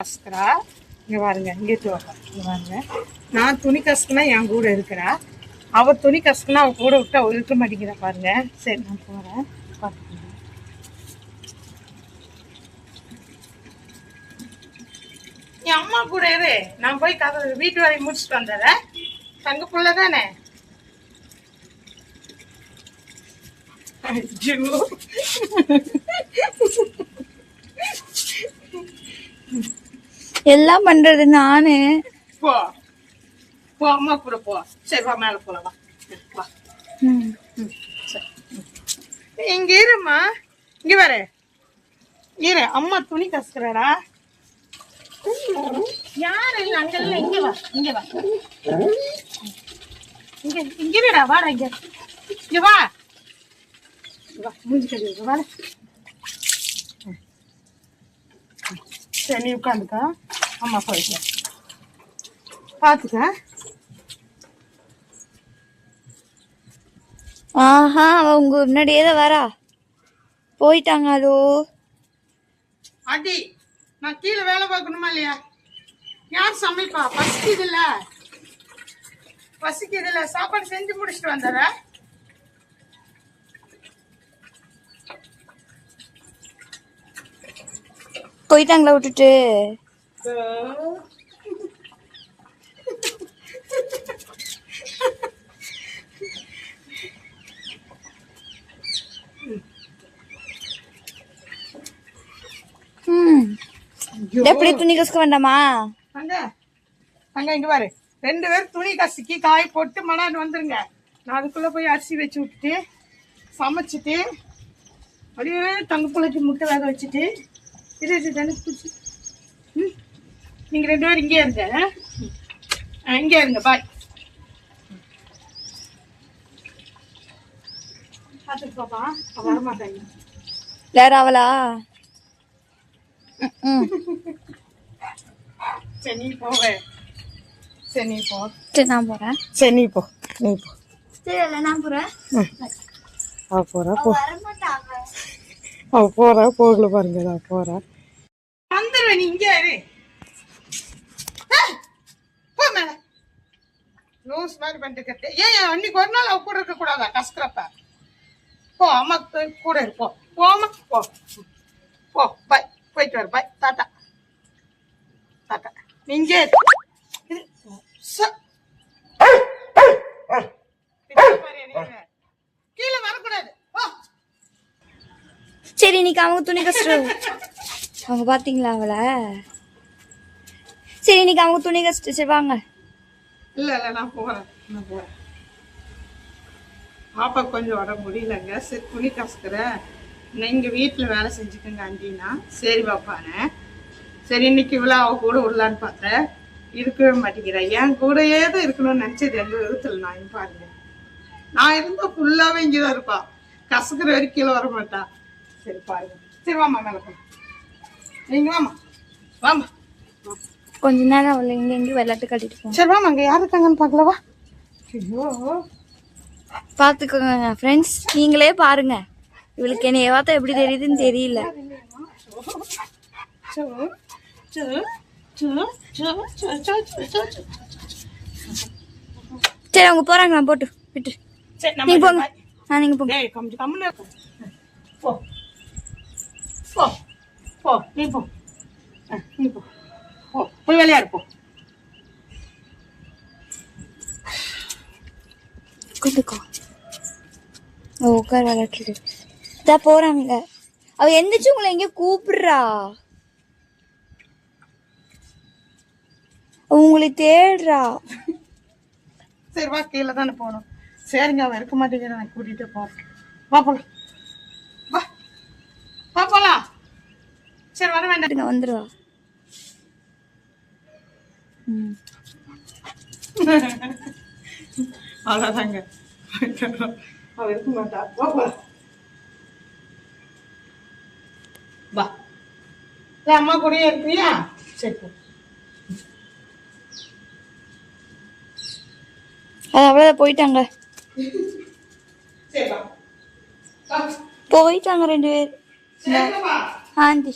கஸ்கரா இங்கே பாருங்க இங்கே வாங்க பாருங்க. நான் துணி கசக்குனா என் கூட இருக்கிறா. அவ துணி கசக்குனா அவன் கூட விட்டு அவள் இருக்க மாட்டேங்கிறா பாருங்க. சரி நான் போறேன். பார்த்துக்கோங்க. என் அம்மா கூட இரு. நான் போய் கதை வீட்டு வேலையை முடிச்சுட்டு வந்துடுறேன். தங்க புள்ள தானே? ஐயோ. எல்லாம் பண்றது நானு. போ. போ அம்மா கூட போ. சரி வா மேல போலாம் வா. வா. இங்க இருமா இங்க வர இரு அம்மா துணி கசுக்குறாடா. யாரு இல்ல அங்க இல்ல இங்க வா இங்க வா. இங்க இங்க இருடா வாடா இங்க. இங்க வா. வா மூஞ்சி கழுவி வா சரி நீ உட்காந்துக்கா. அம்மா போயிட்டு பாத்துக்க. ஆஹா அவ உங்க முன்னாடியே தான் வரா. போயிட்டாங்க அதோ. அடி நான் கீழே வேலை பார்க்கணுமா இல்லையா? யார் சமைப்பா? பசிக்குது இல்ல பசிக்குது இல்ல சாப்பாடு செஞ்சு முடிச்சுட்டு வந்துடுற போயிட்டாங்களா விட்டுட்டு? எப்படி துணி கசக்க வேண்டாமா? அங்க அங்க இங்க பாரு. ரெண்டு பேரும் துணி கசக்கி காய போட்டு மணாண்டு வந்துருங்க. நான் அதுக்குள்ள போய் அரிசி வச்சு விட்டுட்டு சமைச்சிட்டு அப்படியே தங்க பிள்ளைக்கு முட்டை வேக வச்சுட்டு இது இது தானே பிடிச்சி ம்? நீங்க ரெண்டு பேரும் இங்கே இருங்க. ஆ, இங்கே இருங்க பாய். பார்த்துட்டு பாப்பா. அவ வரமாட்டாங்க. அவளா. சரி நீ சரி நீ போ. சரி நான் போறேன். சரி நீ போ. நீ போ. சரி நான் போறா போ. அவ போறா போகல பாருங்க அவ போறா வந்துடுவேன் நீ இங்கே இரு. போ மேல. லூஸ் மாதிரி பண்ணிட்டு கட்டு ஏன் அன்னைக்கு ஒரு நாள் அவ கூட இருக்க கூடாதா? கஷ்டப்ப. போ அம்மா கூட- இருப்போம் போ. போமா போ. போ பாய் போயிட்டு வர பாய் டாட்டா. டாட்டா. நீங்க இரு. ச- பின்னாடி பாரு, நீங்க. கீழே வரக்கூடாது போ சரி இன்னைக்கு அவங்க துணி கஷ்டம். அவங்க பாத்தீங்களா அவளை? சரி இன்னைக்கு அவங்க துணி கஷ்டம். சரி வாங்க. இல்ல இல்ல நான் போறேன். நான் பாப்பா கொஞ்சம் உடம்பு முடியலங்க. சரி துணி கசக்குறேன். நீங்க வீட்டுல வேலை செஞ்சுக்கோங்க அண்டினா சரி பாப்பானே. சரி இன்னைக்கு இவ்வளோ அவ கூட விடலான்னு பார்த்தேன் இருக்கவே மாட்டேங்கிறேன் என் கூடயே தான் இருக்கணும்னு நினைச்சது எந்த விதத்தில் நான் பாருங்க. நான் இருந்தால் ஃபுல்லாகவே இங்கே தான் இருப்பாள் கசக்கிற வரைக்கும் கீழே வர மாட்டான் சரி பாருங்க. சரி வாமா மேலே போங்க. வாமா வாமா கொஞ்ச நேரம் அவளை இங்கே எங்கேயும் விளையாட்டு கட்டிட்டு போகும் சரி வாமா அங்கே யார் இருக்காங்கன்னு பார்க்கலவா ஐயோ. பார்த்துக்கோங்க ஃப்ரெண்ட்ஸ் நீங்களே பாருங்க. இவளுக்கு என்னை பார்த்தா எப்படி தெரியுதுன்னு தெரியல. சரி அவங்க போறாங்க நான் போட்டு விட்டு நீங்க போங்க. நான் நீங்க போங்க. போ போ நீ போ. நீ போ. போ போய் விளையாடு போ. ஓ உட்கார் விளையாட்டு இதா போறாங்க அவ எந்திரிச்சு உங்களை எங்கேயோ கூப்பிடுறா. உங்களை தேடுறா. சரி வா கீழே தானே போகணும். சரிங்க அவன் இருக்க மாட்டேங்கிற நான் கூட்டிகிட்டே போகிறேன் வா போலாம் வா வா போலாம் சரி வர வேண்டாம். வந்துருவா. அவ்வளோதாங்க அவ இருக்க மாட்டா. வா அம்மா கூடயே இருக்கிறியா சரி அது அவ்வளோதான் போயிட்டாங்க. போயிட்டாங்க ரெண்டு பேர். ஆண்டி.